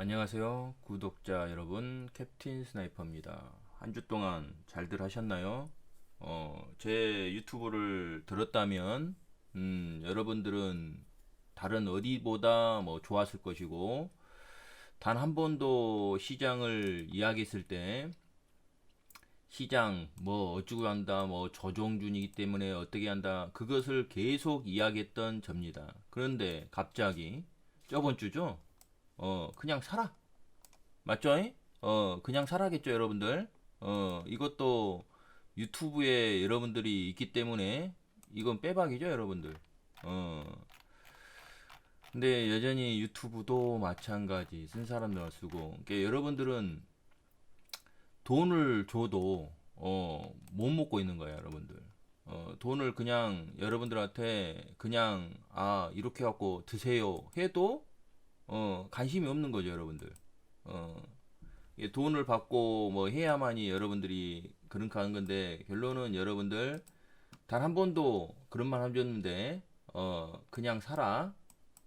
안녕하세요. 구독자 여러분, 캡틴 스나이퍼입니다. 한 주 동안 잘들 하셨나요? 어, 제 유튜브를 들었다면, 음, 여러분들은 다른 어디보다 뭐 좋았을 것이고, 단 한 번도 시장을 이야기했을 때, 시장 뭐 어쩌고 한다, 뭐 조정준이기 때문에 어떻게 한다, 그것을 계속 이야기했던 접니다. 그런데 갑자기 저번 주죠? 어, 그냥 살아. 맞죠? 어, 그냥 살아겠죠, 여러분들? 어, 이것도 유튜브에 여러분들이 있기 때문에 이건 빼박이죠, 여러분들. 어. 근데 여전히 유튜브도 마찬가지 쓴 사람들만 쓰고, 그러니까 여러분들은 돈을 줘도 어, 못 먹고 있는 거예요, 여러분들. 어, 돈을 그냥 여러분들한테 그냥 아, 이렇게 갖고 드세요 해도 어, 관심이 없는 거죠, 여러분들. 어, 돈을 받고 뭐 해야만이 여러분들이 그런 하는 건데, 결론은 여러분들 단 한 번도 그런 말안 줬는데, 어, 그냥 살아.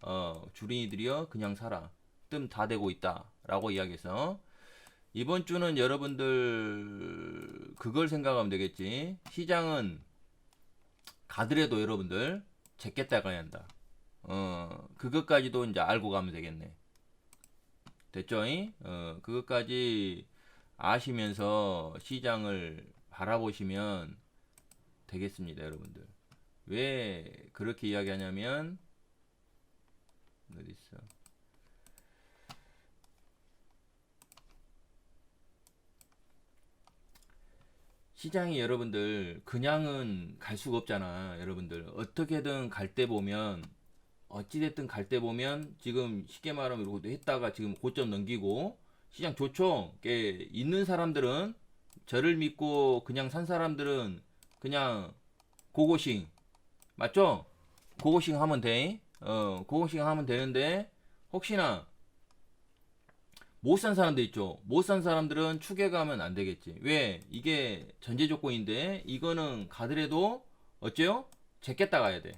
어, 주린이들이여, 그냥 살아. 뜸 다 되고 있다. 라고 이야기해서, 이번 주는 여러분들 그걸 생각하면 되겠지. 시장은 가더라도 여러분들 제꼈다 가야 한다. 어, 그것까지도 이제 알고 가면 되겠네. 됐죠? 잉? 어, 그것까지 아시면서 시장을 바라보시면 되겠습니다, 여러분들. 왜 그렇게 이야기하냐면, 어디 있어? 시장이 여러분들 그냥은 갈 수가 없잖아, 여러분들. 어떻게든 갈 때 보면 어찌됐든 갈 때 보면 지금 쉽게 말하면 이러고 했다가 지금 고점 넘기고 시장 좋죠. 게 있는 사람들은 저를 믿고 그냥 산 사람들은 그냥 고고싱 맞죠? 고고싱 하면 돼. 어, 고고싱 하면 되는데 혹시나 못 산 사람들 있죠. 못 산 사람들은 추격하면 안 되겠지. 왜? 이게 전제 조건인데 이거는 가더라도 어째요? 제꼈다 가야 돼.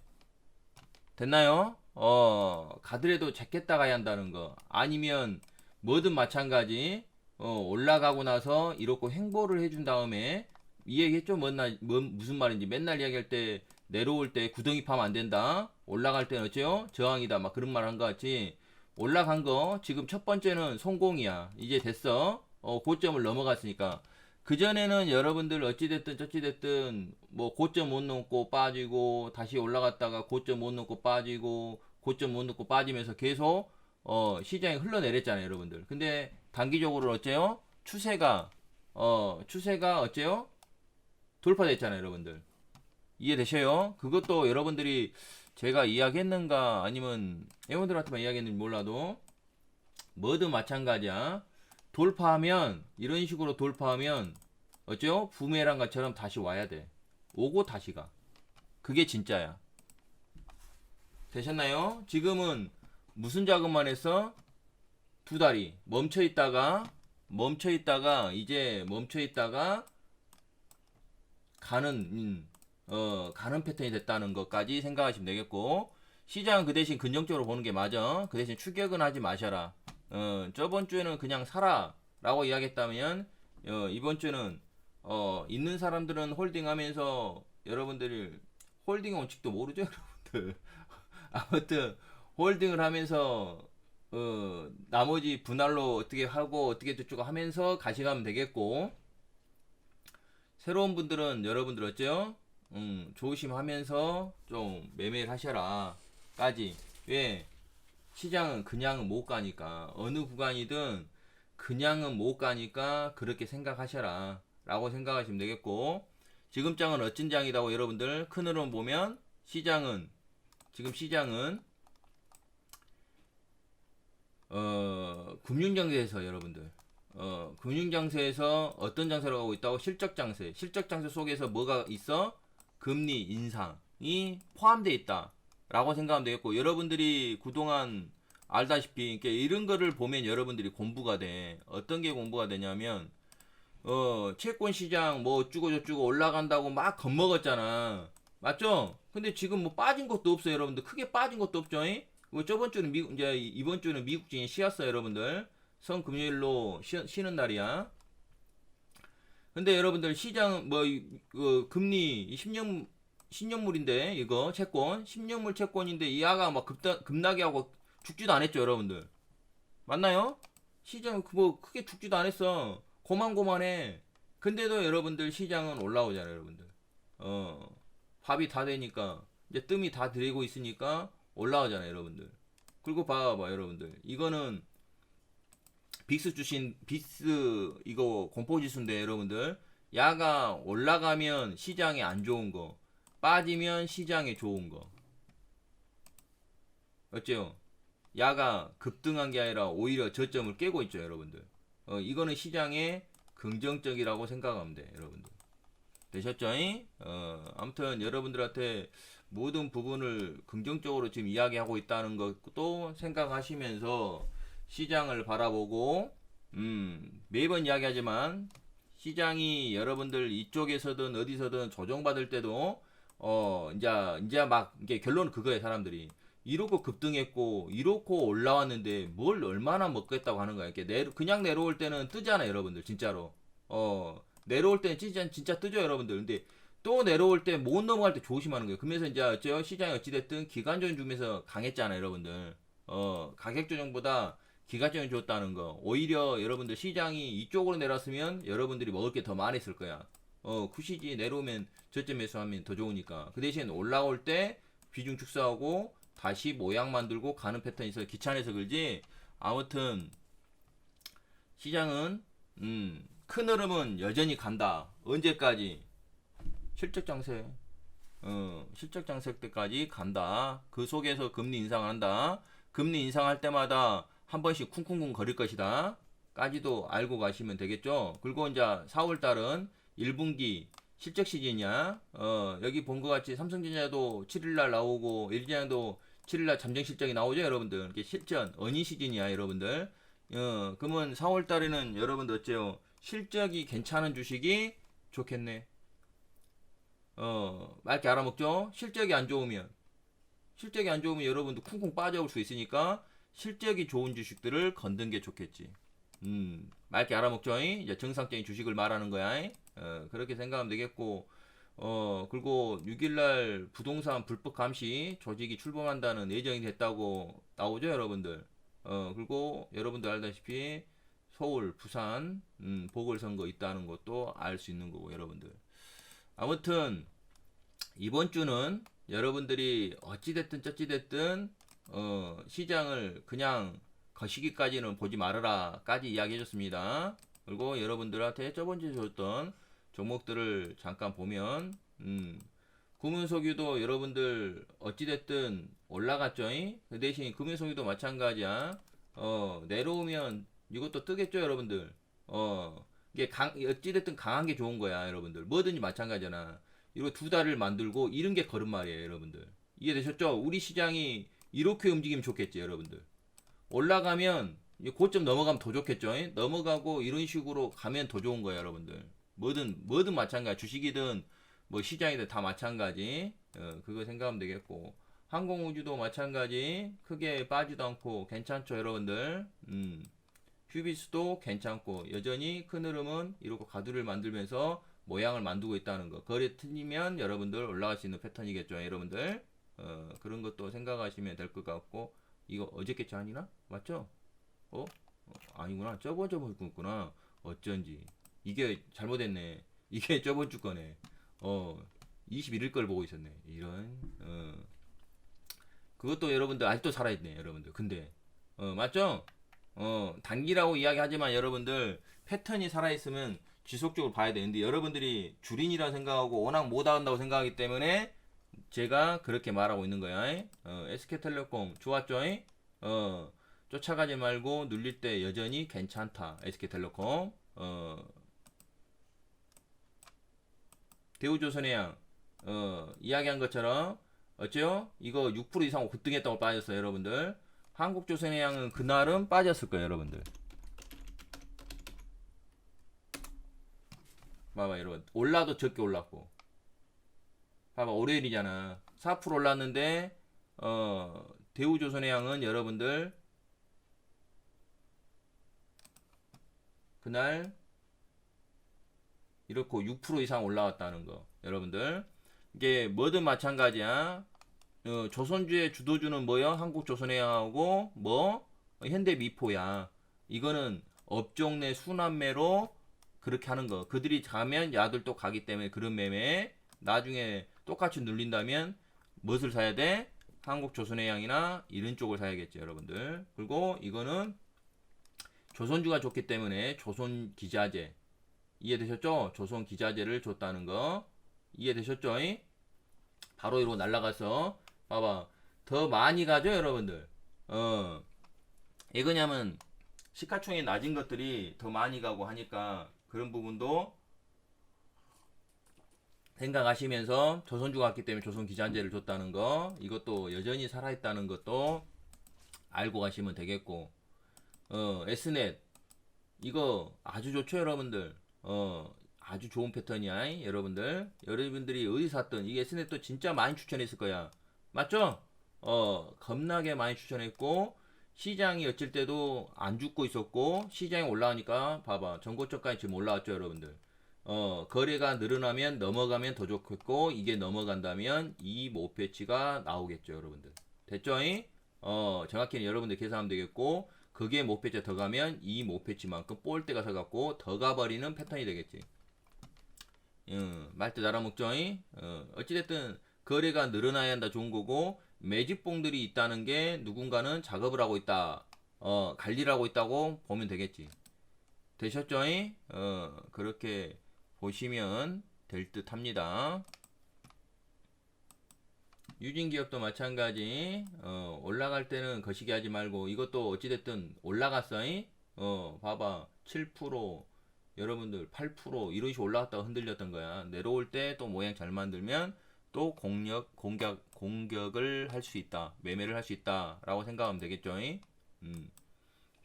됐나요? 어, 가더라도 제꼈다 가야 한다는 거. 아니면 뭐든 마찬가지. 어, 올라가고 나서 이렇게 행보를 해준 다음에 이 얘기했죠? 뭔 날, 뭔, 무슨 말인지 맨날 이야기할 때 내려올 때 구덩이 파면 안 된다. 올라갈 때는 어째요? 저항이다. 막 그런 말 한 거 같이. 올라간 거 지금 첫 번째는 성공이야. 이제 됐어. 어, 고점을 넘어갔으니까. 그전에는 여러분들 어찌됐든 저찌됐든 뭐 고점 못 넘고 빠지고 다시 올라갔다가 고점 못 넘고 빠지고 고점 못 넘고 빠지면서 계속 어 시장이 흘러내렸잖아요 여러분들. 근데 단기적으로 어째요? 추세가 어 추세가 어째요? 돌파됐잖아요 여러분들. 이해되셔요? 그것도 여러분들이 제가 이야기했는가 아니면 회원들한테만 이야기했는지 몰라도 뭐든 마찬가지야 돌파하면 이런 식으로 돌파하면 어째요? 부메랑 것처럼 다시 와야 돼. 오고 다시 가. 그게 진짜야. 되셨나요? 지금은 무슨 작업만 했어? 두 다리 멈춰 있다가 멈춰 있다가 이제 멈춰 있다가 가는 음, 어 가는 패턴이 됐다는 것까지 생각하시면 되겠고 시장은 그 대신 긍정적으로 보는 게 맞아. 그 대신 추격은 하지 마셔라. 어, 저번 주에는 그냥 살아 라고 이야기했다면 어, 이번 주는 어, 있는 사람들은 홀딩하면서 여러분들이 홀딩 원칙도 모르죠 여러분들. 아무튼 홀딩을 하면서 어, 나머지 분할로 어떻게 하고 어떻게 저쩌고 하면서 가져가면 되겠고 새로운 분들은 여러분들 어째요? 음, 조심하면서 좀 매매를 하셔라. 까지. 왜 시장은 그냥은 못 가니까 어느 구간이든 그냥은 못 가니까 그렇게 생각하셔라 라고 생각하시면 되겠고 지금 장은 어쩐 장이라고 여러분들 큰 흐름 보면 시장은 지금 시장은 어 금융장세에서 여러분들 어 금융장세에서 어떤 장세로 가고 있다고? 실적장세. 실적장세 속에서 뭐가 있어? 금리 인상이 포함되어 있다 라고 생각하면 되겠고 여러분들이 그동안 알다시피 이렇게 이런 거를 보면 여러분들이 공부가 돼 어떤 게 공부가 되냐면 어 채권 시장 뭐 어쩌고 저쩌고 올라간다고 막 겁먹었잖아 맞죠? 근데 지금 뭐 빠진 것도 없어요 여러분들 크게 빠진 것도 없죠 잉? 뭐 저번 주는 미국 이제 이번 주는 미국진이 쉬었어요 여러분들 성 금요일로 쉬, 쉬는 날이야. 근데 여러분들 시장 뭐 이- 그 금리 10년 10년물인데 이거 채권? 10년물 채권인데 이 아가 막 급다, 급나게 하고 죽지도 않았죠 여러분들. 맞나요? 시장 뭐 크게 죽지도 않았어. 고만고만해. 근데도 여러분들 시장은 올라오잖아요 여러분들. 어. 밥이 다 되니까 이제 뜸이 다 들이고 있으니까 올라오잖아요 여러분들. 그리고 봐봐 여러분들. 이거는 빅스 주신 빅스 이거 공포지수인데 여러분들. 야가 올라가면 시장에 안 좋은 거 빠지면 시장에 좋은 거 어째요? 야가 급등한 게 아니라 오히려 저점을 깨고 있죠 여러분들 어, 이거는 시장에 긍정적이라고 생각하면 돼 여러분들 되셨죠? 어, 아무튼 여러분들한테 모든 부분을 긍정적으로 지금 이야기하고 있다는 것도 생각하시면서 시장을 바라보고 음, 매번 이야기하지만 시장이 여러분들 이쪽에서든 어디서든 조정받을 때도 어 이제 이제 막 이게 결론은 그거예요 사람들이. 이렇고 급등했고 이렇고 올라왔는데 뭘 얼마나 먹겠다고 하는 거야. 이렇게 내려 그냥 내려올 때는 뜨잖아 여러분들 진짜로. 어 내려올 때는 진짜 진짜 뜨죠 여러분들. 근데 또 내려올 때 못 넘어갈 때 조심하는 거예요. 그러면서 이제 어째요 시장이 어찌됐든 기간전 주면서 강했잖아 여러분들. 어 가격 조정보다 기가점이 좋다는 거. 오히려 여러분들 시장이 이쪽으로 내렸으면 여러분들이 먹을 게 더 많았을 거야. 어, 쿠시지 내려오면 저점 매수하면 더 좋으니까. 그 대신 올라올 때 비중 축소하고 다시 모양 만들고 가는 패턴이 있어 귀찮아서 그러지. 아무튼 시장은 음, 큰 흐름은 여전히 간다. 언제까지? 실적 장세. 어, 실적 장세 때까지 간다. 그 속에서 금리 인상한다. 금리 인상할 때마다 한 번씩 쿵쿵쿵 거릴 것이다. 까지도 알고 가시면 되겠죠. 그리고 이제 4월 달은 1분기 실적 시즌이야. 어, 여기 본 것 같이 삼성전자도 7일 날 나오고 LG전자도 7일 날 잠정 실적이 나오죠, 여러분들. 이게 실전 어니 시즌이야, 여러분들. 어, 그러면 4월 달에는 여러분들 어째요? 실적이 괜찮은 주식이 좋겠네. 어, 맑게 알아먹죠? 실적이 안 좋으면 실적이 안 좋으면 여러분도 쿵쿵 빠져올 수 있으니까 실적이 좋은 주식들을 건든 게 좋겠지. 음, 맑게 알아먹죠. 이? 이제 정상적인 주식을 말하는 거야. 이? 어, 그렇게 생각하면 되겠고, 어, 그리고 6일날 부동산 불법 감시 조직이 출범한다는 예정이 됐다고 나오죠, 여러분들. 어, 그리고 여러분들 알다시피 서울, 부산, 음, 보궐선거 있다는 것도 알 수 있는 거고, 여러분들. 아무튼, 이번 주는 여러분들이 어찌됐든 저찌됐든 어, 시장을 그냥 거시기까지는 보지 말아라 까지 이야기해 줬습니다. 그리고 여러분들한테 저번 주에 줬던 종목들을 잠깐 보면 음, 금은석유도 여러분들 어찌됐든 올라갔죠. 잉? 그 대신 금은석유도 마찬가지야. 어, 내려오면 이것도 뜨겠죠, 여러분들. 어, 이게 강, 어찌됐든 강한 게 좋은 거야, 여러분들. 뭐든지 마찬가지잖아. 이거 두 달을 만들고 이런 게 걸음말이에요, 여러분들. 이해되셨죠? 우리 시장이 이렇게 움직이면 좋겠지, 여러분들. 올라가면 이 고점 넘어가면 더 좋겠죠. 잉? 넘어가고 이런 식으로 가면 더 좋은 거예요, 여러분들. 뭐든 뭐든 마찬가지. 주식이든 뭐 시장이든 다 마찬가지. 어, 그거 생각하면 되겠고. 항공우주도 마찬가지. 크게 빠지도 않고 괜찮죠, 여러분들. 음. 휴비스도 괜찮고 여전히 큰 흐름은 이렇게 가두를 만들면서 모양을 만들고 있다는 거. 거래 틀리면 여러분들 올라갈 수 있는 패턴이겠죠, 여러분들. 어, 그런 것도 생각하시면 될 것 같고 이거 어저께쯤 아니나? 맞죠? 어? 어, 아니구나. 저번 저번 거구나. 어쩐지 이게 잘못했네. 이게 저번 주 거네. 어, 21일 걸 보고 있었네. 이런. 어. 그것도 여러분들 아직도 살아있네, 여러분들. 근데 어, 맞죠? 어, 단기라고 이야기하지만 여러분들 패턴이 살아있으면 지속적으로 봐야 되는데 여러분들이 줄인이라 생각하고 워낙 못한다고 생각하기 때문에 제가 그렇게 말하고 있는 거야. 어, SK텔레콤 좋았죠? 어, 쫓아가지 말고 눌릴 때 여전히 괜찮다. SK텔레콤. 어, 대우조선해양 어, 이야기한 것처럼 어째요? 이거 6% 이상 급등했다고 빠졌어요, 여러분들. 한국조선해양은 그날은 빠졌을 거예요, 여러분들. 봐봐, 여러분. 올라도 적게 올랐고. 봐봐, 월요일이잖아. 4% 올랐는데, 어, 대우조선해양은 여러분들, 그날 이렇게 6% 이상 올라왔다는 거 여러분들. 이게 뭐든 마찬가지야. 어, 조선주의 주도주는 뭐야? 한국조선해양하고 뭐? 현대미포야. 이거는 업종 내 순환매로 그렇게 하는 거. 그들이 가면 야들도 가기 때문에 그런 매매. 나중에 똑같이 눌린다면 무엇을 사야 돼? 한국조선해양이나 이런 쪽을 사야겠죠 여러분들. 그리고 이거는 조선주가 좋기 때문에 조선기자재 이해되셨죠? 조선 기자재를 줬다는 거. 이해되셨죠? 이? 바로 이러고 날라가서 봐봐. 더 많이 가죠 여러분들? 어. 이거냐면 시가총이 낮은 것들이 더 많이 가고 하니까 그런 부분도 생각하시면서 조선주가 왔기 때문에 조선 기자재를 줬다는 거. 이것도 여전히 살아있다는 것도 알고 가시면 되겠고. 어 S넷. 이거 아주 좋죠 여러분들 어 아주 좋은 패턴이야 여러분들. 여러분들이 어디 샀든 이게 S넷도 진짜 많이 추천했을 거야. 맞죠? 어 겁나게 많이 추천했고 시장이 어쩔 때도 안 죽고 있었고 시장이 올라오니까 봐봐. 전고점까지 지금 올라왔죠 여러분들. 어 거래가 늘어나면 넘어가면 더 좋겠고 이게 넘어간다면 이 목표치가 나오겠죠 여러분들. 됐죠? 어 정확히는 여러분들 계산하면 되겠고 그게 목표치 더 가면 이 목표치만큼 볼때가 서갖고 더 가버리는 패턴이 되겠지 음, 말뜻 알아먹죠? 어, 어찌됐든 거래가 늘어나야 한다 좋은 거고 매집봉들이 있다는 게 누군가는 작업을 하고 있다 어, 관리를 하고 있다고 보면 되겠지 되셨죠? 어, 그렇게 보시면 될 듯 합니다 유진 기업도 마찬가지 어, 올라갈 때는 거시기 하지 말고 이것도 어찌 됐든 올라갔어 잉? 어 봐봐 7% 여러분들 8% 이런 식으로 올라갔다가 흔들렸던 거야 내려올 때 또 모양 잘 만들면 또 공격 공격 공격을 할 수 있다 매매를 할 수 있다 라고 생각하면 되겠죠 잉? 음.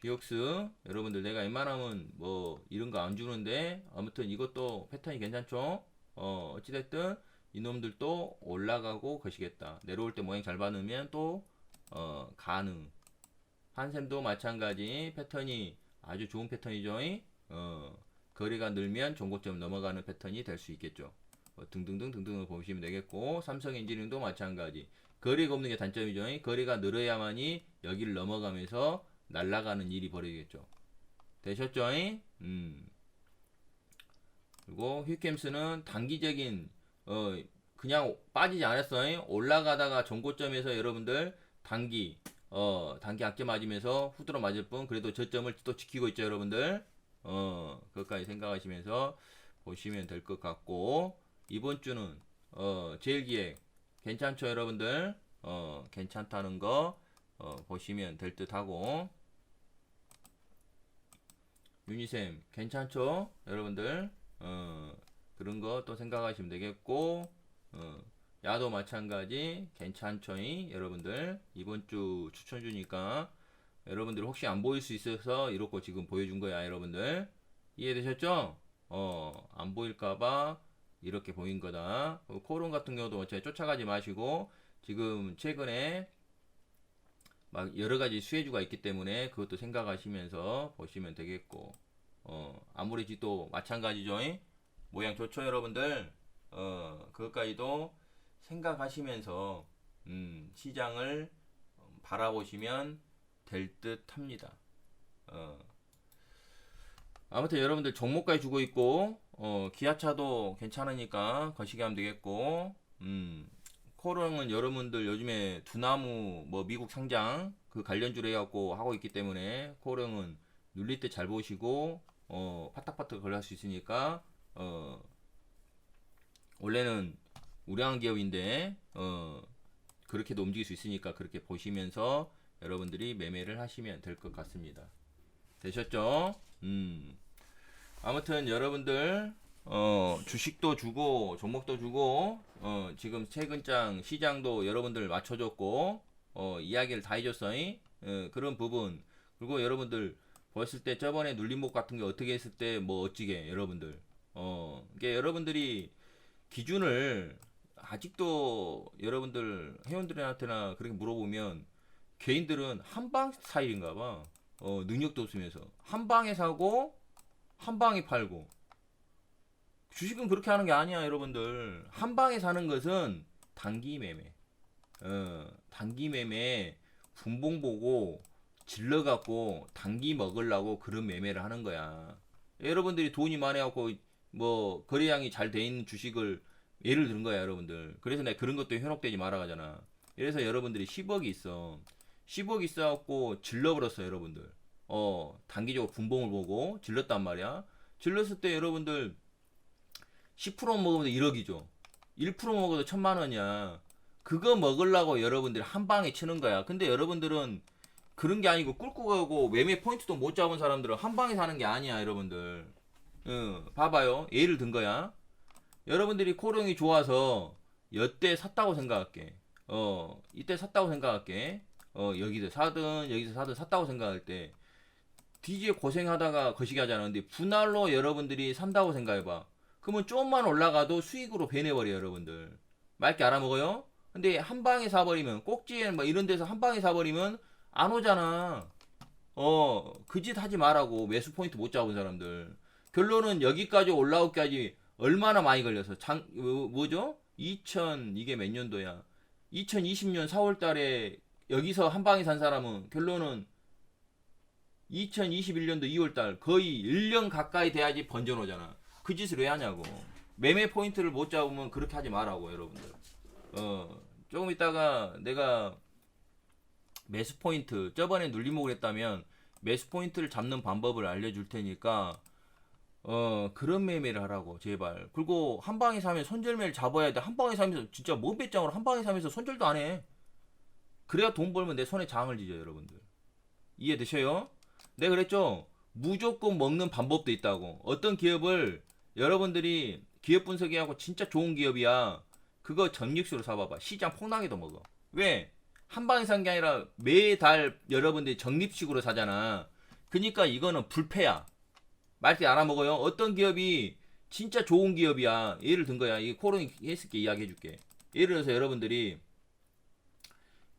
비옥스 여러분들 내가 웬만하면 뭐 이런 거 안 주는데 아무튼 이것도 패턴이 괜찮죠 어 어찌 됐든 이놈들도 올라가고 것이겠다. 내려올 때 모양 잘 받으면 또 어, 가능. 한샘도 마찬가지 패턴이 아주 좋은 패턴이죠. 어, 거리가 늘면 종고점 넘어가는 패턴이 될 수 있겠죠. 어, 등등등 등등을 보시면 되겠고 삼성 엔지니어링도 마찬가지. 거리가 없는 게 단점이죠. 거리가 늘어야만이 여기를 넘어가면서 날아가는 일이 벌어지겠죠. 되셨죠? 음. 그리고 휴캠스는 단기적인 어 그냥 빠지지 않았어요. 올라가다가 전고점에서 여러분들 단기 어 단기 악재 맞으면서 후드로 맞을 뿐 그래도 저점을 또 지키고 있죠 여러분들. 어 그것까지 생각하시면서 보시면 될 것 같고 이번 주는 어 제일 기획 괜찮죠 여러분들? 어 괜찮다는 거 어, 보시면 될 듯하고. 유니셈 괜찮죠 여러분들? 어 그런 거 또 생각하시면 되겠고 어, 야도 마찬가지 괜찮죠이 여러분들. 이번 주 추천 주니까 여러분들 혹시 안 보일 수 있어서 이렇게 지금 보여준 거야 여러분들. 이해되셨죠? 어 안 보일까봐 이렇게 보인 거다. 어, 코론 같은 경우도 어차피 쫓아가지 마시고 지금 최근에 막 여러 가지 수혜주가 있기 때문에 그것도 생각하시면서 보시면 되겠고 어 아무리 또 마찬가지죠 모양 좋죠 여러분들? 어 그것까지도 생각하시면서 음, 시장을 바라보시면 될 듯 합니다. 어. 아무튼 여러분들 종목까지 주고 있고 어 기아차도 괜찮으니까 거시기 하면 되겠고 음 코롱은 여러분들 요즘에 두나무 뭐 미국 상장 그 관련주로 해갖고 하고 있기 때문에 코롱은 눌릴 때 잘 보시고 어 파닥파닥 걸릴 수 있으니까 어, 원래는 우량한 기업인데, 어, 그렇게도 움직일 수 있으니까 그렇게 보시면서 여러분들이 매매를 하시면 될 것 같습니다. 되셨죠? 음. 아무튼 여러분들, 어, 주식도 주고, 종목도 주고, 어, 지금 최근장 시장도 여러분들 맞춰줬고, 어, 이야기를 다 해줬어. 어, 그런 부분. 그리고 여러분들, 봤을 때 저번에 눌림목 같은 게 어떻게 했을 때 뭐 어찌게 여러분들 어, 이게 여러분들이 기준을 아직도 여러분들 회원들한테나 그렇게 물어보면 개인들은 한방 스타일인가 봐. 어, 능력도 없으면서. 한 방에 사고 한 방에 팔고. 주식은 그렇게 하는 게 아니야 여러분들. 한 방에 사는 것은 단기 매매. 어 단기 매매 분봉 보고 질러 갖고 단기 먹으려고 그런 매매를 하는 거야. 여러분들이 돈이 많아 갖고 뭐 거래량이 잘 돼 있는 주식을 예를 든 거야 여러분들. 그래서 내가 그런 것도 현혹되지 말아 가잖아. 그래서 여러분들이 10억이 있어. 10억 있어갖고 질러버렸어 여러분들. 어 단기적으로 분봉을 보고 질렀단 말이야. 질렀을 때 여러분들 10% 먹으면 1억이죠. 1% 먹어도 천만 원이야. 그거 먹으려고 여러분들이 한 방에 치는 거야. 근데 여러분들은 그런 게 아니고 꿀꿀 가고 매매 포인트도 못 잡은 사람들은 한 방에 사는 게 아니야 여러분들 응, 봐봐요. 예를 든 거야. 여러분들이 코롱이 좋아서 여태 샀다고 생각할게. 어 이때 샀다고 생각할게. 어 여기서 사든 여기서 사든 샀다고 생각할 때 뒤지게 고생하다가 거시기 하잖아 근데 분할로 여러분들이 산다고 생각해봐. 그러면 조금만 올라가도 수익으로 배내버려 여러분들. 맑게 알아먹어요? 근데 한 방에 사버리면 꼭지에 뭐 이런 데서 한 방에 사버리면 안 오잖아. 어 그 짓 하지 말라고 매수 포인트 못 잡은 사람들 결론은 여기까지 올라오기까지 얼마나 많이 걸려서 장 뭐, 뭐죠 2000 이게 몇 년도야 2020년 4월 달에 여기서 한 방에 산 사람은 결론은 2021년도 2월 달 거의 1년 가까이 돼야지 번전 오잖아. 그 짓을 왜 하냐고. 매매 포인트를 못 잡으면 그렇게 하지 말라고 여러분들. 어, 조금 있다가 내가 매수 포인트 저번에 눌림목을 했다면 매수 포인트를 잡는 방법을 알려줄 테니까 어 그런 매매를 하라고 제발. 그리고 한 방에 사면 손절매를 잡아야 돼. 한 방에 사면서 진짜 몸 배짱으로 한 방에 사면서 손절도 안 해. 그래야 돈 벌면 내 손에 장을 지죠 여러분들. 이해되셔요? 내가 그랬죠? 무조건 먹는 방법도 있다고. 어떤 기업을 여러분들이 기업 분석이하고 진짜 좋은 기업이야. 그거 전익수로 사봐봐. 시장 폭락에도 먹어. 왜? 한 방에 산 게 아니라 매달 여러분들이 적립식으로 사잖아. 그니까 이거는 불패야 말때 알아먹어요 어떤 기업이 진짜 좋은 기업이야 예를 든 거야 이 코롱이 했을 게 이야기해 줄게 예를 들어서 여러분들이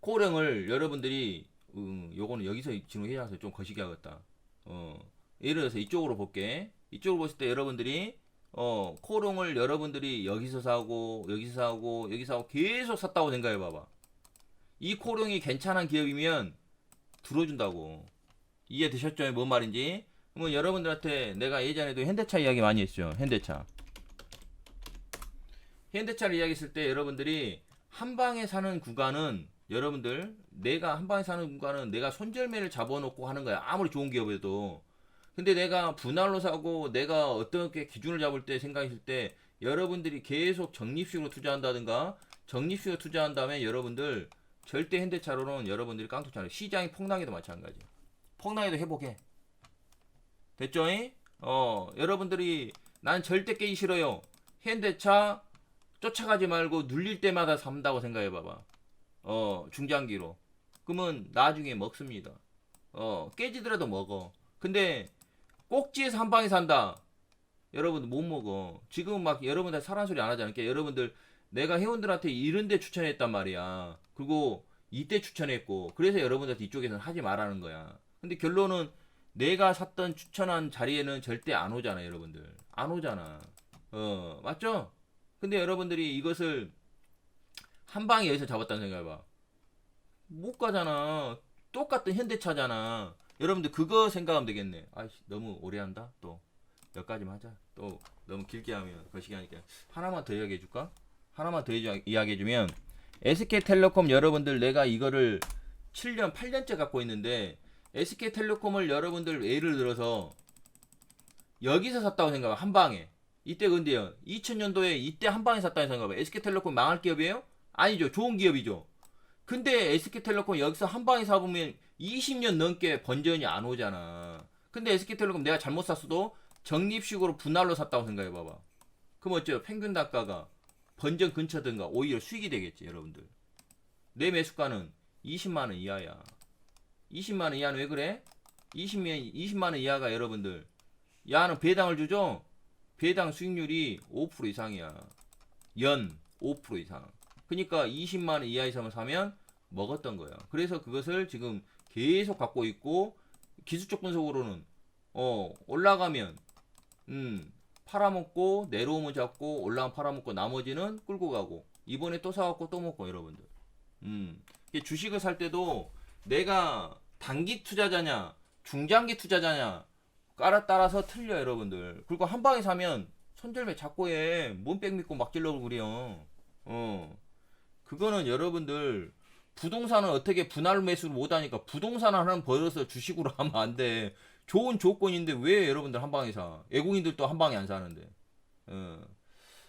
코령을 여러분들이 음, 요거는 여기서 지금 해야서 좀 거시기 하겠다. 어, 예를 들어서 이쪽으로 볼게. 이쪽으로 보실 때 여러분들이 어, 코롱을 여러분들이 여기서 사고 여기서 사고 여기서 사고 계속 샀다고 생각해 봐봐. 이 코롱이 괜찮은 기업이면 들어준다고. 이해 되셨죠? 뭔 말인지? 그러면 여러분들한테 내가 예전에도 현대차 이야기 많이 했죠. 현대차. 현대차를 이야기했을 때 여러분들이 한 방에 사는 구간은 여러분들 내가 한 방에 사는 구간은 내가 손절매를 잡아놓고 하는 거야 아무리 좋은 기업에도 근데 내가 분할로 사고 내가 어떻게 기준을 잡을 때 생각했을 때 여러분들이 계속 적립식으로 투자한다든가 적립식으로 투자한 다음에 여러분들 절대 현대차로는 여러분들이 깡통차로 시장이 폭락해도 마찬가지 폭락해도 회복해 됐죠? 어 여러분들이 난 절대 깨기 싫어요 현대차 쫓아가지 말고 눌릴 때마다 산다고 생각해 봐봐 어, 중장기로. 그러면 나중에 먹습니다. 어, 깨지더라도 먹어. 근데 꼭지에서 한 방에 산다. 여러분들 못 먹어. 지금 막 여러분들 사람 소리 안 하잖아요. 그러니까 여러분들 내가 회원들한테 이런 데 추천했단 말이야. 그리고 이때 추천했고. 그래서 여러분들한테 이쪽에서는 하지 말라는 거야. 근데 결론은 내가 샀던 추천한 자리에는 절대 안 오잖아, 여러분들. 안 오잖아. 어, 맞죠? 근데 여러분들이 이것을 한 방에 여기서 잡았다는 생각해봐. 못 가잖아. 똑같은 현대차잖아. 여러분들 그거 생각하면 되겠네. 아이씨, 너무 오래 한다? 또. 여기까지만 하자. 또, 너무 길게 하면 거시기 하니까. 하나만 더 이야기해 줄까? 하나만 더 이야기해 주면, SK텔레콤 여러분들 내가 이거를 7년, 8년째 갖고 있는데, SK텔레콤을 여러분들 예를 들어서, 여기서 샀다고 생각해. 한 방에. 이때 근데요. 2000년도에 이때 한 방에 샀다는 생각해. SK텔레콤 망할 기업이에요? 아니죠. 좋은 기업이죠. 근데 SK텔레콤 여기서 한 방에 사보면 20년 넘게 번전이 안 오잖아. 근데 SK텔레콤 내가 잘못 샀어도 적립식으로 분할로 샀다고 생각해 봐봐. 그럼 어째요? 평균 단가가 번전 근처든가 오히려 수익이 되겠지, 여러분들. 내 매수가는 20만 원 이하야. 20만 원 이하는 왜 그래? 20만 20만 원 이하가 여러분들 야는 배당을 주죠. 배당 수익률이 5% 이상이야. 연 5% 이상. 그러니까 20만 원 이하 이상을 사면 먹었던 거야. 그래서 그것을 지금 계속 갖고 있고 기술적 분석으로는 어 올라가면 음, 팔아먹고 내려오면 잡고 올라가면 팔아먹고 나머지는 끌고 가고 이번에 또 사갖고 또 먹고 여러분들. 음, 주식을 살 때도 내가 단기 투자자냐 중장기 투자자냐 깔아 따라서 틀려 여러분들. 그리고 한 방에 사면 손절매 잡고 해. 몸백 믿고 막 질러고 그래요. 어. 그거는 여러분들 부동산은 어떻게 분할 매수를 못하니까 부동산 하나는 벌어서 주식으로 하면 안 돼. 좋은 조건인데 왜 여러분들 한 방에 사? 외국인들도 한 방에 안 사는데. 어.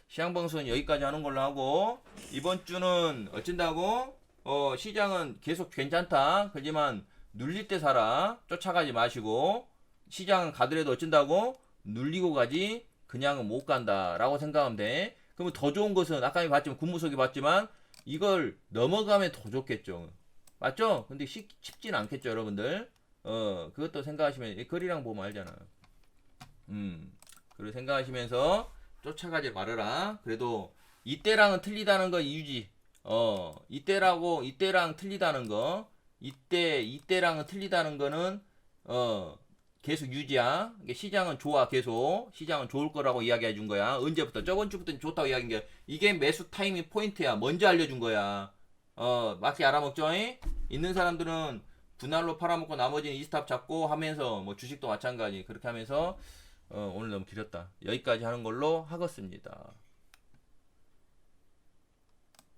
시향방송은 여기까지 하는 걸로 하고 이번 주는 어쩐다고? 어 시장은 계속 괜찮다. 그렇지만 눌릴 때 사라. 쫓아가지 마시고 시장은 가더라도 어쩐다고? 눌리고 가지 그냥은 못 간다라고 생각하면 돼. 그러면 더 좋은 것은 아까 봤지만 군무석이 봤지만 이걸 넘어가면 더 좋겠죠. 맞죠? 근데 쉽, 쉽진 않겠죠, 여러분들. 어, 그것도 생각하시면 이 글이랑 보면 알잖아. 음. 그리고 생각하시면서 쫓아가지 말아라. 그래도 이때랑은 틀리다는 거 유지. 어, 이때라고 이때랑 틀리다는 거. 이때 이때랑은 틀리다는 거는 어, 계속 유지야. 시장은 좋아 계속. 시장은 좋을 거라고 이야기해 준 거야. 언제부터? 저번 주부터 좋다고 이야기한 게 이게 매수 타이밍 포인트야. 먼저 알려준 거야. 어, 맞게 알아먹죠? 잉? 있는 사람들은 분할로 팔아먹고 나머지는 이스탑 잡고 하면서 뭐 주식도 마찬가지 그렇게 하면서 어, 오늘 너무 길었다. 여기까지 하는 걸로 하겠습니다.